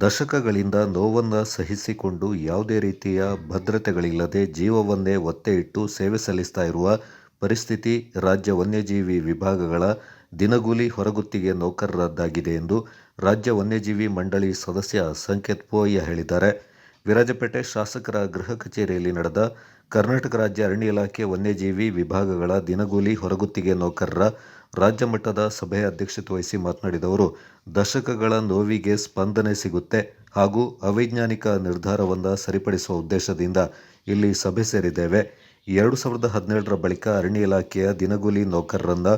ದಶಕಗಳಿಂದ ನೋವನ್ನು ಸಹಿಸಿಕೊಂಡು ಯಾವುದೇ ರೀತಿಯ ಭದ್ರತೆಗಳಿಲ್ಲದೆ ಜೀವವನ್ನೇ ಒತ್ತೆ ಇಟ್ಟು ಸೇವೆ ಸಲ್ಲಿಸ್ತಾ ಇರುವ ಪರಿಸ್ಥಿತಿ ರಾಜ್ಯ ವನ್ಯಜೀವಿ ವಿಭಾಗಗಳ ದಿನಗೂಲಿ ಹೊರಗುತ್ತಿಗೆ ನೌಕರರದ್ದಾಗಿದೆ ಎಂದು ರಾಜ್ಯ ವನ್ಯಜೀವಿ ಮಂಡಳಿ ಸದಸ್ಯ ಸಂಕೇತ್ ಪೋಯ್ಯ ಹೇಳಿದ್ದಾರೆ. ವಿರಾಜಪೇಟೆ ಶಾಸಕರ ಗೃಹ ಕಚೇರಿಯಲ್ಲಿ ನಡೆದ ಕರ್ನಾಟಕ ರಾಜ್ಯ ಅರಣ್ಯ ಇಲಾಖೆ ವನ್ಯಜೀವಿ ವಿಭಾಗಗಳ ದಿನಗೂಲಿ ಹೊರಗುತ್ತಿಗೆ ನೌಕರರ ರಾಜ್ಯ ಮಟ್ಟದ ಸಭೆಯ ಅಧ್ಯಕ್ಷತೆ ವಹಿಸಿ ಮಾತನಾಡಿದವರು, ದಶಕಗಳ ನೋವಿಗೆ ಸ್ಪಂದನೆ ಸಿಗುತ್ತೆ ಹಾಗೂ ಅವೈಜ್ಞಾನಿಕ ನಿರ್ಧಾರವನ್ನು ಸರಿಪಡಿಸುವ ಉದ್ದೇಶದಿಂದ ಇಲ್ಲಿ ಸಭೆ ಸೇರಿದ್ದೇವೆ. ಎರಡು ಸಾವಿರದ ಹದಿನೇಳರ ಬಳಿಕ ಅರಣ್ಯ ಇಲಾಖೆಯ ದಿನಗೂಲಿ ನೌಕರರನ್ನು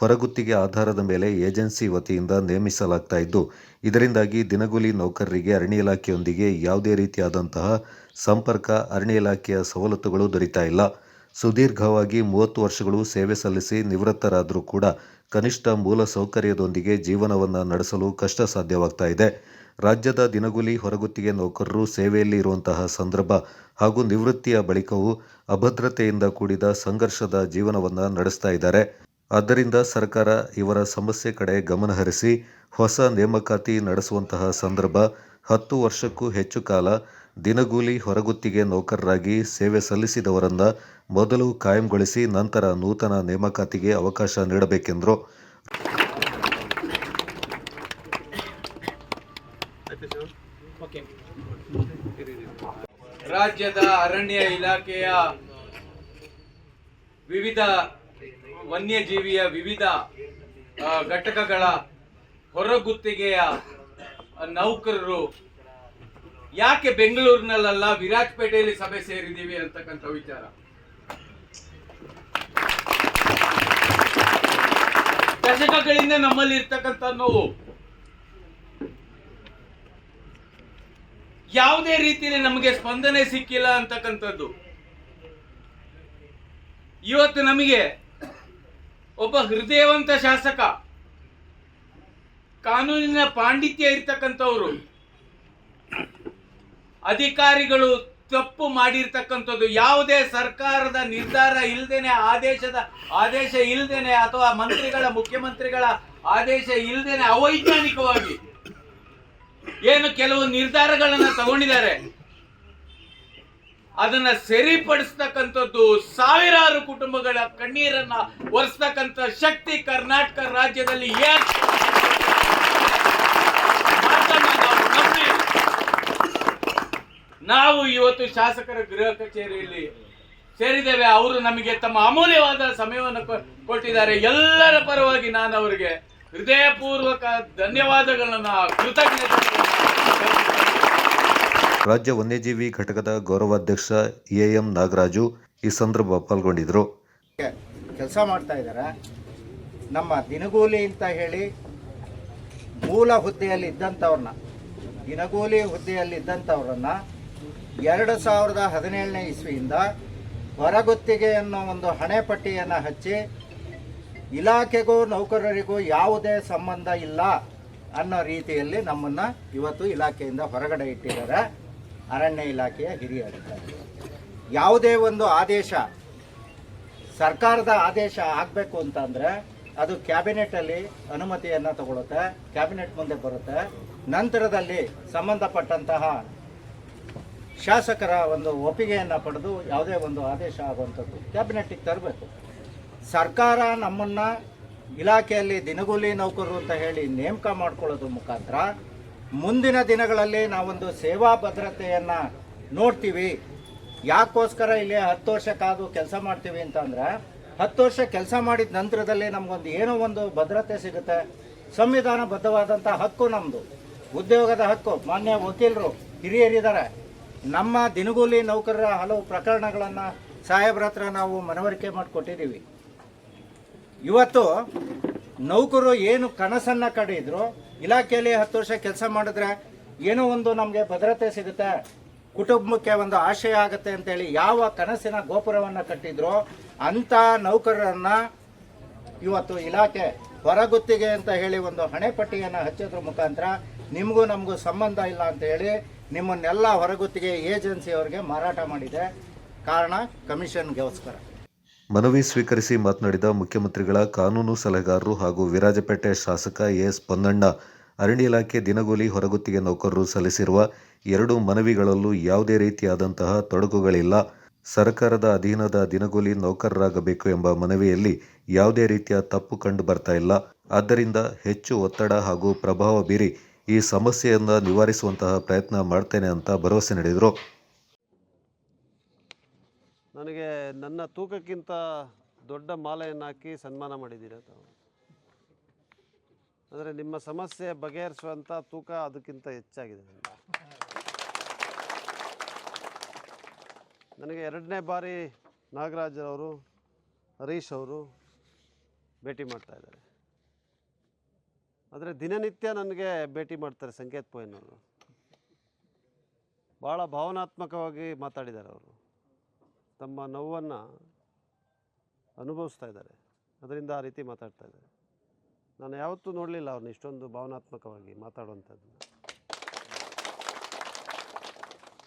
ಹೊರಗುತ್ತಿಗೆ ಆಧಾರದ ಮೇಲೆ ಏಜೆನ್ಸಿ ವತಿಯಿಂದ ನೇಮಿಸಲಾಗ್ತಾ ಇದ್ದು, ಇದರಿಂದಾಗಿ ದಿನಗೂಲಿ ನೌಕರರಿಗೆ ಅರಣ್ಯ ಇಲಾಖೆಯೊಂದಿಗೆ ಯಾವುದೇ ರೀತಿಯಾದಂತಹ ಸಂಪರ್ಕ, ಅರಣ್ಯ ಇಲಾಖೆಯ ಸವಲತ್ತುಗಳು ದೊರೀತಾ ಇಲ್ಲ. ಸುದೀರ್ಘವಾಗಿ ಮೂವತ್ತು ವರ್ಷಗಳು ಸೇವೆ ಸಲ್ಲಿಸಿ ನಿವೃತ್ತರಾದರೂ ಕೂಡ ಕನಿಷ್ಠ ಮೂಲ ಸೌಕರ್ಯದೊಂದಿಗೆ ಜೀವನವನ್ನು ನಡೆಸಲು ಕಷ್ಟ ಸಾಧ್ಯವಾಗ್ತಾ ಇದೆ. ರಾಜ್ಯದ ದಿನಗೂಲಿ ಹೊರಗುತ್ತಿಗೆ ನೌಕರರು ಸೇವೆಯಲ್ಲಿ ಇರುವಂತಹ ಸಂದರ್ಭ ಹಾಗೂ ನಿವೃತ್ತಿಯ ಬಳಿಕವೂ ಅಭದ್ರತೆಯಿಂದ ಕೂಡಿದ ಸಂಘರ್ಷದ ಜೀವನವನ್ನು ನಡೆಸ್ತಾ ಇದ್ದಾರೆ. ಆದ್ದರಿಂದ ಸರ್ಕಾರ ಇವರ ಸಮಸ್ಯೆ ಕಡೆ ಗಮನಹರಿಸಿ ಹೊಸ ನೇಮಕಾತಿ ನಡೆಸುವಂತಹ ಸಂದರ್ಭ ಹತ್ತು ವರ್ಷಕ್ಕೂ ಹೆಚ್ಚು ಕಾಲ ದಿನಗೂಲಿ ಹೊರಗುತ್ತಿಗೆ ನೌಕರರಾಗಿ ಸೇವೆ ಸಲ್ಲಿಸಿದವರನ್ನ ಮೊದಲು ಕಾಯಂಗೊಳಿಸಿ ನಂತರ ನೂತನ ನೇಮಕಾತಿಗೆ ಅವಕಾಶ ನೀಡಬೇಕೆಂದರು. ರಾಜ್ಯದ ಅರಣ್ಯ ಇಲಾಖೆಯ ವಿವಿಧ ವನ್ಯಜೀವಿಯ ವಿವಿಧ ಘಟಕಗಳ ಹೊರಗುತ್ತಿಗೆಯ ನೌಕರರು ಯಾಕೆ ಬೆಂಗಳೂರಿನಲ್ಲ ವಿರಾಜಪೇಟೆಯಲ್ಲಿ ಸಭೆ ಸೇರಿದ್ದೀವಿ ಅಂತಕ್ಕಂಥ ವಿಚಾರ? ದಶಕಗಳಿಂದ ನಮ್ಮಲ್ಲಿ ಇರ್ತಕ್ಕಂಥ ನೋವು. ಯಾವುದೇ ರೀತಿಯಲ್ಲಿ ನಮಗೆ ಸ್ಪಂದನೆ ಸಿಕ್ಕಿಲ್ಲ ಅಂತಕ್ಕಂಥದ್ದು. ಇವತ್ತು ನಮಗೆ ಒಬ್ಬ ಹೃದಯವಂತ ಶಾಸಕ, ಕಾನೂನಿನ ಪಾಂಡಿತ್ಯ ಇರ್ತಕ್ಕಂಥವ್ರು ಅಧಿಕಾರಿಗಳು ತಪ್ಪು ಮಾಡಿರ್ತಕ್ಕಂಥದ್ದು, ಯಾವುದೇ ಸರ್ಕಾರದ ನಿರ್ಧಾರ ಇಲ್ಲದೇನೆ ಆದೇಶದ ಆದೇಶ ಇಲ್ಲದೇನೆ ಅಥವಾ ಮಂತ್ರಿಗಳ, ಮುಖ್ಯಮಂತ್ರಿಗಳ ಆದೇಶ ಇಲ್ಲದೇನೆ ಅವೈಜ್ಞಾನಿಕವಾಗಿ ಏನು ಕೆಲವು ನಿರ್ಧಾರಗಳನ್ನ ತಗೊಂಡಿದ್ದಾರೆ. ಅದನ್ನ ಸರಿಪಡಿಸ್ತಕ್ಕಂಥದ್ದು ಸಾವಿರಾರು ಕುಟುಂಬಗಳ ಕಣ್ಣೀರನ್ನ ಒರೆಸ್ತಕ್ಕಂಥ ಶಕ್ತಿ ಕರ್ನಾಟಕ ರಾಜ್ಯದಲ್ಲಿ ಏನ್- ಮಾತನ್ನ ನಾವು ನಂಬಿ ನಾವು ಇವತ್ತು ಶಾಸಕರ ಗೃಹ ಕಚೇರಿಯಲ್ಲಿ ಸೇರಿದ್ದೇವೆ. ಅವರು ನಮಗೆ ತಮ್ಮ ಅಮೂಲ್ಯವಾದ ಸಮಯವನ್ನು ಕೊ- ಕೊಟ್ಟಿದ್ದಾರೆ. ಎಲ್ಲರ ಪರವಾಗಿ ನಾನು ಅವರಿಗೆ ಹೃದಯಪೂರ್ವಕ ಧನ್ಯವಾದಗಳನ್ನು ಕೃತಜ್ಞತೆ ರಾಜ್ಯ ವನ್ಯಜೀವಿ ಘಟಕದ ಗೌರವಾಧ್ಯಕ್ಷ ಎ ಎಂ ನಾಗರಾಜು ಈ ಸಂದರ್ಭ ಪಾಲ್ಗೊಂಡಿದ್ದರು. ಕೆಲಸ ಮಾಡ್ತಾ ಇದ್ದಾರೆ. ನಮ್ಮ ದಿನಗೂಲಿ ಅಂತ ಹೇಳಿ ಮೂಲ ಹುದ್ದೆಯಲ್ಲಿ ಇದ್ದಂಥವ್ರನ್ನ ದಿನಗೂಲಿ ಹುದ್ದೆಯಲ್ಲಿ ಇದ್ದಂಥವ್ರನ್ನ ಎರಡು ಸಾವಿರದ ಹದಿನೇಳನೇ ಇಸ್ವಿಯಿಂದ ಹೊರಗುತ್ತಿಗೆ ಅನ್ನೋ ಒಂದು ಹಣೆಪಟ್ಟಿಯನ್ನು ಹಚ್ಚಿ, ಇಲಾಖೆಗೂ ನೌಕರರಿಗೂ ಯಾವುದೇ ಸಂಬಂಧ ಇಲ್ಲ ಅನ್ನೋ ರೀತಿಯಲ್ಲಿ ನಮ್ಮನ್ನು ಇವತ್ತು ಇಲಾಖೆಯಿಂದ ಹೊರಗಡೆ ಇಟ್ಟಿದ್ದಾರೆ. ಅರಣ್ಯ ಇಲಾಖೆಯ ಹಿರಿಯ ಅಧಿಕಾರಿ. ಯಾವುದೇ ಒಂದು ಆದೇಶ, ಸರ್ಕಾರದ ಆದೇಶ ಆಗಬೇಕು ಅಂತಂದರೆ ಅದು ಕ್ಯಾಬಿನೆಟಲ್ಲಿ ಅನುಮತಿಯನ್ನು ತಗೊಳುತ್ತೆ, ಕ್ಯಾಬಿನೆಟ್ ಮುಂದೆ ಬರುತ್ತೆ. ನಂತರದಲ್ಲಿ ಸಂಬಂಧಪಟ್ಟಂತಹ ಶಾಸಕರ ಒಂದು ಒಪ್ಪಿಗೆಯನ್ನು ಪಡೆದು ಯಾವುದೇ ಒಂದು ಆದೇಶ ಆಗುವಂಥದ್ದು ಕ್ಯಾಬಿನೆಟ್ಟಿಗೆ ತರಬೇಕು. ಸರ್ಕಾರ ನಮ್ಮನ್ನು ಇಲಾಖೆಯಲ್ಲಿ ದಿನಗೂಲಿ ನೌಕರರು ಅಂತ ಹೇಳಿ ನೇಮಕ ಮಾಡ್ಕೊಳ್ಳೋದ್ರ ಮುಖಾಂತರ ಮುಂದಿನ ದಿನಗಳಲ್ಲಿ ನಾವೊಂದು ಸೇವಾ ಭದ್ರತೆಯನ್ನು ನೋಡ್ತೀವಿ. ಯಾಕೋಸ್ಕರ ಇಲ್ಲಿ ಹತ್ತು ವರ್ಷ ಕಾದು ಕೆಲಸ ಮಾಡ್ತೀವಿ ಅಂತಂದ್ರೆ ಹತ್ತು ವರ್ಷ ಕೆಲಸ ಮಾಡಿದ ನಂತರದಲ್ಲಿ ನಮಗೊಂದು ಏನೋ ಒಂದು ಭದ್ರತೆ ಸಿಗುತ್ತೆ. ಸಂವಿಧಾನಬದ್ಧವಾದಂಥ ಹಕ್ಕು ನಮ್ಮದು ಉದ್ಯೋಗದ ಹಕ್ಕು. ಮಾನ್ಯ ವಕೀಲರು, ಹಿರಿಯರಿದ್ದಾರೆ. ನಮ್ಮ ದಿನಗೂಲಿ ನೌಕರರ ಹಲವು ಪ್ರಕರಣಗಳನ್ನು ಸಾಹೇಬ್ರ ಹತ್ರ ನಾವು ಮನವರಿಕೆ ಮಾಡಿಕೊಟ್ಟಿದ್ದೀವಿ. ಇವತ್ತು ನೌಕರು ಏನು ಕನಸನ್ನು ಕಡಿದ್ರು, ಇಲಾಖೆಯಲ್ಲಿ ಹತ್ತು ವರ್ಷ ಕೆಲಸ ಮಾಡಿದ್ರೆ ಏನೋ ಒಂದು ನಮಗೆ ಭದ್ರತೆ ಸಿಗುತ್ತೆ, ಕುಟುಂಬಕ್ಕೆ ಒಂದು ಆಶಯ ಆಗುತ್ತೆ ಅಂತೇಳಿ ಯಾವ ಕನಸಿನ ಗೋಪುರವನ್ನು ಕಟ್ಟಿದ್ರು ಅಂಥ ನೌಕರರನ್ನ ಇವತ್ತು ಇಲಾಖೆ ಹೊರಗುತ್ತಿಗೆ ಅಂತ ಹೇಳಿ ಒಂದು ಹಣೆಪಟ್ಟಿಯನ್ನು ಹಚ್ಚೋದ್ರ ಮುಖಾಂತರ ನಿಮಗೂ ನಮಗೂ ಸಂಬಂಧ ಇಲ್ಲ ಅಂತ ಹೇಳಿ ನಿಮ್ಮನ್ನೆಲ್ಲ ಹೊರಗುತ್ತಿಗೆ ಏಜೆನ್ಸಿಯವರಿಗೆ ಮಾರಾಟ ಮಾಡಿದೆ. ಕಾರಣ ಕಮಿಷನ್ಗೋಸ್ಕರ ಮನವಿ ಸ್ವೀಕರಿಸಿ ಮಾತನಾಡಿದ ಮುಖ್ಯಮಂತ್ರಿಗಳ ಕಾನೂನು ಸಲಹೆಗಾರರು ಹಾಗೂ ವಿರಾಜಪೇಟೆ ಶಾಸಕ ಎಸ್ ಪೊನ್ನಣ್ಣ, ಅರಣ್ಯ ಇಲಾಖೆ ದಿನಗೂಲಿ ಹೊರಗುತ್ತಿಗೆ ನೌಕರರು ಸಲ್ಲಿಸಿರುವ ಎರಡು ಮನವಿಗಳಲ್ಲೂ ಯಾವುದೇ ರೀತಿಯಾದಂತಹ ತೊಡಕುಗಳಿಲ್ಲ. ಸರ್ಕಾರದ ಅಧೀನದ ದಿನಗೂಲಿ ನೌಕರರಾಗಬೇಕು ಎಂಬ ಮನವಿಯಲ್ಲಿ ಯಾವುದೇ ರೀತಿಯ ತಪ್ಪು ಕಂಡು ಬರ್ತಾ ಇಲ್ಲ. ಆದ್ದರಿಂದ ಹೆಚ್ಚು ಒತ್ತಡ ಹಾಗೂ ಪ್ರಭಾವ ಬೀರಿ ಈ ಸಮಸ್ಯೆಯನ್ನು ನಿವಾರಿಸುವಂತಹ ಪ್ರಯತ್ನ ಮಾಡ್ತೇನೆ ಅಂತ ಭರವಸೆ ನೀಡಿದರು. ನನಗೆ ನನ್ನ ತೂಕಕ್ಕಿಂತ ದೊಡ್ಡ ಮಾಲೆಯನ್ನು ಹಾಕಿ ಸನ್ಮಾನ ಮಾಡಿದ್ದೀರ ತಾವು? ಅಂದರೆ ನಿಮ್ಮ ಸಮಸ್ಯೆ ಬಗೆಹರಿಸುವಂಥ ತೂಕ ಅದಕ್ಕಿಂತ ಹೆಚ್ಚಾಗಿದೆ ನನಗೆ ಎರಡನೇ ಬಾರಿ ನಾಗರಾಜ್ ಅವರು, ಹರೀಶ್ ಅವರು ಭೇಟಿ ಮಾಡ್ತಾ ಇದ್ದಾರೆ. ಆದರೆ ದಿನನಿತ್ಯ ನನಗೆ ಭೇಟಿ ಮಾಡ್ತಾರೆ ಸಂಕೇತ್ ಪೋಯನವರು ಭಾಳ ಭಾವನಾತ್ಮಕವಾಗಿ ಮಾತಾಡಿದ್ದಾರೆ ಅವರು. ತಮ್ಮ ನೋವನ್ನು ಅನುಭವಿಸ್ತಾ ಇದ್ದಾರೆ. ಅದರಿಂದ ಆ ರೀತಿ ಮಾತಾಡ್ತಾ ಇದ್ದಾರೆ. ನಾನು ಯಾವತ್ತೂ ನೋಡಲಿಲ್ಲ ಅವ್ರನ್ನ ಇಷ್ಟೊಂದು ಭಾವನಾತ್ಮಕವಾಗಿ ಮಾತಾಡುವಂಥದ್ದನ್ನು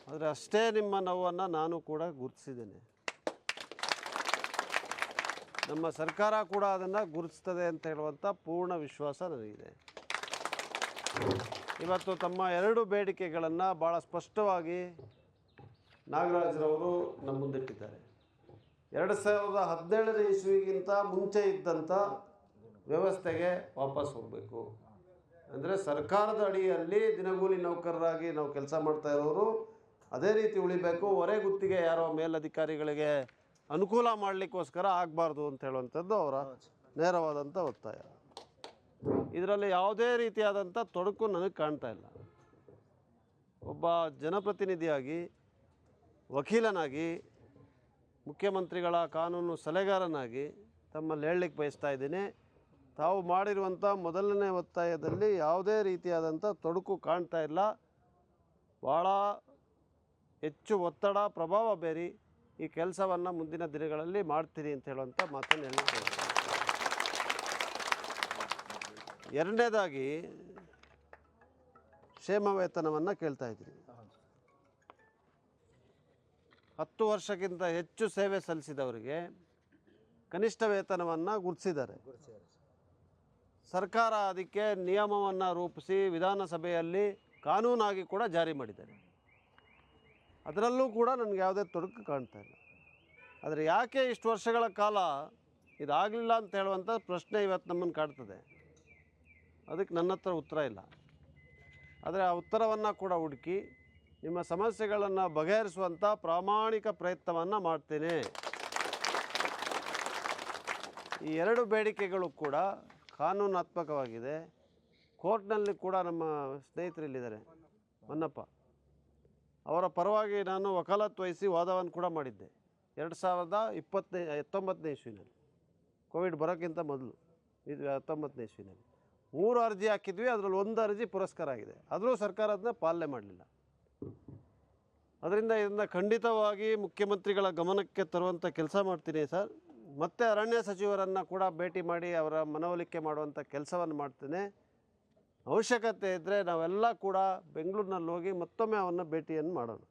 ಆದರೆ ಅಷ್ಟೇ ನಿಮ್ಮ ನೋವನ್ನು ನಾನು ಕೂಡ ಗುರುತಿಸಿದ್ದೇನೆ. ನಮ್ಮ ಸರ್ಕಾರ ಕೂಡ ಅದನ್ನು ಗುರುತಿಸ್ತದೆ ಅಂತ ಹೇಳುವಂಥ ಪೂರ್ಣ ವಿಶ್ವಾಸ ನನಗಿದೆ ಇವತ್ತು ತಮ್ಮ ಎರಡು ಬೇಡಿಕೆಗಳನ್ನು ಭಾಳ ಸ್ಪಷ್ಟವಾಗಿ ನಾಗರಾಜರವರು ನಮ್ಮ ಮುಂದಿಟ್ಟಿದ್ದಾರೆ. ಎರಡು ಸಾವಿರದ ಹದಿನೇಳನೇ ಇಸ್ವಿಗಿಂತ ಮುಂಚೆ ಇದ್ದಂಥ ವ್ಯವಸ್ಥೆಗೆ ವಾಪಸ್ ಹೋಗಬೇಕು. ಅಂದರೆ ಸರ್ಕಾರದ ಅಡಿಯಲ್ಲಿ ದಿನಗೂಲಿ ನೌಕರರಾಗಿ ನಾವು ಕೆಲಸ ಮಾಡ್ತಾ ಇರೋರು ಅದೇ ರೀತಿ ಉಳಿಬೇಕು. ಹೊರೆ ಗುತ್ತಿಗೆ ಯಾರೋ ಮೇಲಧಿಕಾರಿಗಳಿಗೆ ಅನುಕೂಲ ಮಾಡಲಿಕ್ಕೋಸ್ಕರ ಆಗಬಾರ್ದು ಅಂತ ಹೇಳುವಂಥದ್ದು ಅವರ ನೇರವಾದಂಥ ಒತ್ತಾಯ. ಇದರಲ್ಲಿ ಯಾವುದೇ ರೀತಿಯಾದಂಥ ತೊಡಕು ನನಗೆ ಕಾಣ್ತಾ ಇಲ್ಲ. ಒಬ್ಬ ಜನಪ್ರತಿನಿಧಿಯಾಗಿ, ವಕೀಲನಾಗಿ, ಮುಖ್ಯಮಂತ್ರಿಗಳ ಕಾನೂನು ಸಲಹೆಗಾರನಾಗಿ ತಮ್ಮಲ್ಲಿ ಹೇಳಲಿಕ್ಕೆ ಬಯಸ್ತಾ ಇದ್ದೀನಿ. ತಾವು ಮಾಡಿರುವಂಥ ಮೊದಲನೇ ಒತ್ತಾಯದಲ್ಲಿ ಯಾವುದೇ ರೀತಿಯಾದಂಥ ತೊಡಕು ಕಾಣ್ತಾ ಇಲ್ಲ. ಭಾಳ ಹೆಚ್ಚು ಒತ್ತಡ, ಪ್ರಭಾವ ಬೇರಿ. ಈ ಕೆಲಸವನ್ನು ಮುಂದಿನ ದಿನಗಳಲ್ಲಿ ಮಾಡ್ತೀರಿ ಅಂತ ಹೇಳುವಂಥ ಮಾತನ್ನು ಬಯಸ್ತೀನಿ. ಎರಡನೇದಾಗಿ ಕ್ಷೇಮ ವೇತನವನ್ನು ಕೇಳ್ತಾ ಇದ್ದೀನಿ. ಹತ್ತು ವರ್ಷಕ್ಕಿಂತ ಹೆಚ್ಚು ಸೇವೆ ಸಲ್ಲಿಸಿದವರಿಗೆ ಕನಿಷ್ಠ ವೇತನವನ್ನು ಗುರುತಿಸಿದ್ದಾರೆ. ಸರ್ಕಾರ ಅದಕ್ಕೆ ನಿಯಮವನ್ನು ರೂಪಿಸಿ ವಿಧಾನಸಭೆಯಲ್ಲಿ ಕಾನೂನಾಗಿ ಕೂಡ ಜಾರಿ ಮಾಡಿದ್ದಾರೆ. ಅದರಲ್ಲೂ ಕೂಡ ನನಗೆ ಯಾವುದೇ ತೊಡಕು ಕಾಣ್ತಾ ಇಲ್ಲ. ಆದರೆ ಯಾಕೆ ಇಷ್ಟು ವರ್ಷಗಳ ಕಾಲ ಇದಾಗಲಿಲ್ಲ ಅಂತ ಹೇಳುವಂಥ ಪ್ರಶ್ನೆ ಇವತ್ತು ನಮ್ಮನ್ನು ಕಾಡ್ತದೆ. ಅದಕ್ಕೆ ನನ್ನ ಹತ್ರ ಉತ್ತರ ಇಲ್ಲ. ಆದರೆ ಆ ಉತ್ತರವನ್ನು ಕೂಡ ಹುಡುಕಿ ನಿಮ್ಮ ಸಮಸ್ಯೆಗಳನ್ನು ಬಗೆಹರಿಸುವಂಥ ಪ್ರಾಮಾಣಿಕ ಪ್ರಯತ್ನವನ್ನು ಮಾಡ್ತೇನೆ. ಈ ಎರಡು ಬೇಡಿಕೆಗಳು ಕೂಡ ಕಾನೂನಾತ್ಮಕವಾಗಿದೆ. ಕೋರ್ಟ್ನಲ್ಲಿ ಕೂಡ ನಮ್ಮ ಸ್ನೇಹಿತರಿಲ್ಲಿದ್ದಾರೆ ಮನ್ನಪ್ಪ. ಅವರ ಪರವಾಗಿ ನಾನು ವಕಾಲತ್ ವಹಿಸಿ ವಾದವನ್ನು ಕೂಡ ಮಾಡಿದ್ದೆ. ಎರಡು ಸಾವಿರದ ಇಪ್ಪತ್ತನೇ, ಹತ್ತೊಂಬತ್ತನೇ ಇಸ್ವಿನಲ್ಲಿ. ಕೋವಿಡ್ ಬರೋಕ್ಕಿಂತ ಮೊದಲು, ಇದು ಹತ್ತೊಂಬತ್ತನೇ ಇಸ್ವಿನಲ್ಲಿ. ಮೂರು ಅರ್ಜಿ ಹಾಕಿದ್ವಿ, ಅದರಲ್ಲಿ ಒಂದು ಅರ್ಜಿ ಪುರಸ್ಕಾರ ಆಗಿದೆ. ಆದರೂ ಸರ್ಕಾರ ಅದನ್ನ ಪಾಲನೆ ಮಾಡಲಿಲ್ಲ. ಅದರಿಂದ ಇದನ್ನು ಖಂಡಿತವಾಗಿ ಮುಖ್ಯಮಂತ್ರಿಗಳ ಗಮನಕ್ಕೆ ತರುವಂಥ ಕೆಲಸ ಮಾಡ್ತೀನಿ ಸರ್. ಮತ್ತು ಅರಣ್ಯ ಸಚಿವರನ್ನು ಕೂಡ ಭೇಟಿ ಮಾಡಿ ಅವರ ಮನವೊಲಿಕೆ ಮಾಡುವಂಥ ಕೆಲಸವನ್ನು ಮಾಡ್ತೇನೆ. ಅವಶ್ಯಕತೆ ಇದ್ದರೆ ನಾವೆಲ್ಲ ಕೂಡ ಬೆಂಗಳೂರಿನಲ್ಲಿ ಹೋಗಿ ಮತ್ತೊಮ್ಮೆ ಅವನ್ನ ಭೇಟಿಯನ್ನು ಮಾಡೋಣ.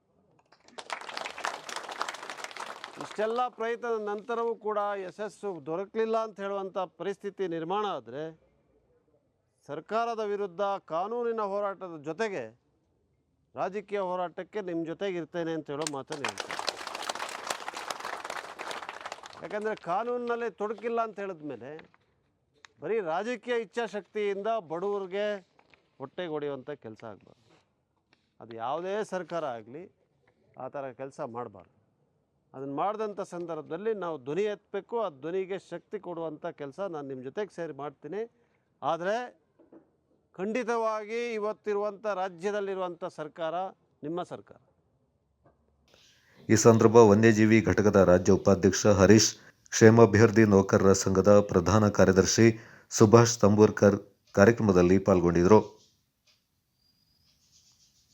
ಇಷ್ಟೆಲ್ಲ ಪ್ರಯತ್ನದ ನಂತರವೂ ಕೂಡ ಯಶಸ್ಸು ದೊರಕಲಿಲ್ಲ ಅಂತ ಹೇಳುವಂಥ ಪರಿಸ್ಥಿತಿ ನಿರ್ಮಾಣ ಆದರೆ ಸರ್ಕಾರದ ವಿರುದ್ಧ ಕಾನೂನಿನ ಹೋರಾಟದ ಜೊತೆಗೆ ರಾಜಕೀಯ ಹೋರಾಟಕ್ಕೆ ನಿಮ್ಮ ಜೊತೆಗೆ ಇರ್ತೇನೆ ಅಂತ ಹೇಳೋ ಮಾತನ್ನು ಹೇಳ್ತೀನಿ. ಯಾಕಂದರೆ ಕಾನೂನಿನಲ್ಲಿ ತೊಡಕಿಲ್ಲ ಅಂತ ಹೇಳಿದ್ಮೇಲೆ ಬರೀ ರಾಜಕೀಯ ಇಚ್ಛಾಶಕ್ತಿಯಿಂದ ಬಡವ್ರಿಗೆ ಹೊಟ್ಟೆಗೆ ಹೊಡೆಯುವಂಥ ಕೆಲಸ ಆಗಬಾರ್ದು. ಅದು ಯಾವುದೇ ಸರ್ಕಾರ ಆಗಲಿ ಆ ಥರ ಕೆಲಸ ಮಾಡಬಾರ್ದು. ಅದನ್ನು ಮಾಡಿದಂಥ ಸಂದರ್ಭದಲ್ಲಿ ನಾವು ಧ್ವನಿ ಎತ್ತಬೇಕು, ಆ ಧ್ವನಿಗೆ ಶಕ್ತಿ ಕೊಡುವಂಥ ಕೆಲಸ ನಾನು ನಿಮ್ಮ ಜೊತೆಗೆ ಸೇರಿ ಮಾಡ್ತೀನಿ. ಆದರೆ ಖಂಡಿತವಾಗಿ ಇವತ್ತಿರುವಂಥ ರಾಜ್ಯದಲ್ಲಿರುವಂಥ ಸರ್ಕಾರ ನಿಮ್ಮ ಸರ್ಕಾರ. ಈ ಸಂದರ್ಭ ವನ್ಯಜೀವಿ ಘಟಕದ ರಾಜ್ಯ ಉಪಾಧ್ಯಕ್ಷ ಹರೀಶ್ ಕ್ಷೇಮಾಭಿವೃದ್ಧಿ ನೌಕರರ ಸಂಘದ ಪ್ರಧಾನ ಕಾರ್ಯದರ್ಶಿ ಸುಭಾಷ್ ತಂಬೂರ್ಕರ್ ಕಾರ್ಯಕ್ರಮದಲ್ಲಿ ಪಾಲ್ಗೊಂಡಿದ್ದರು.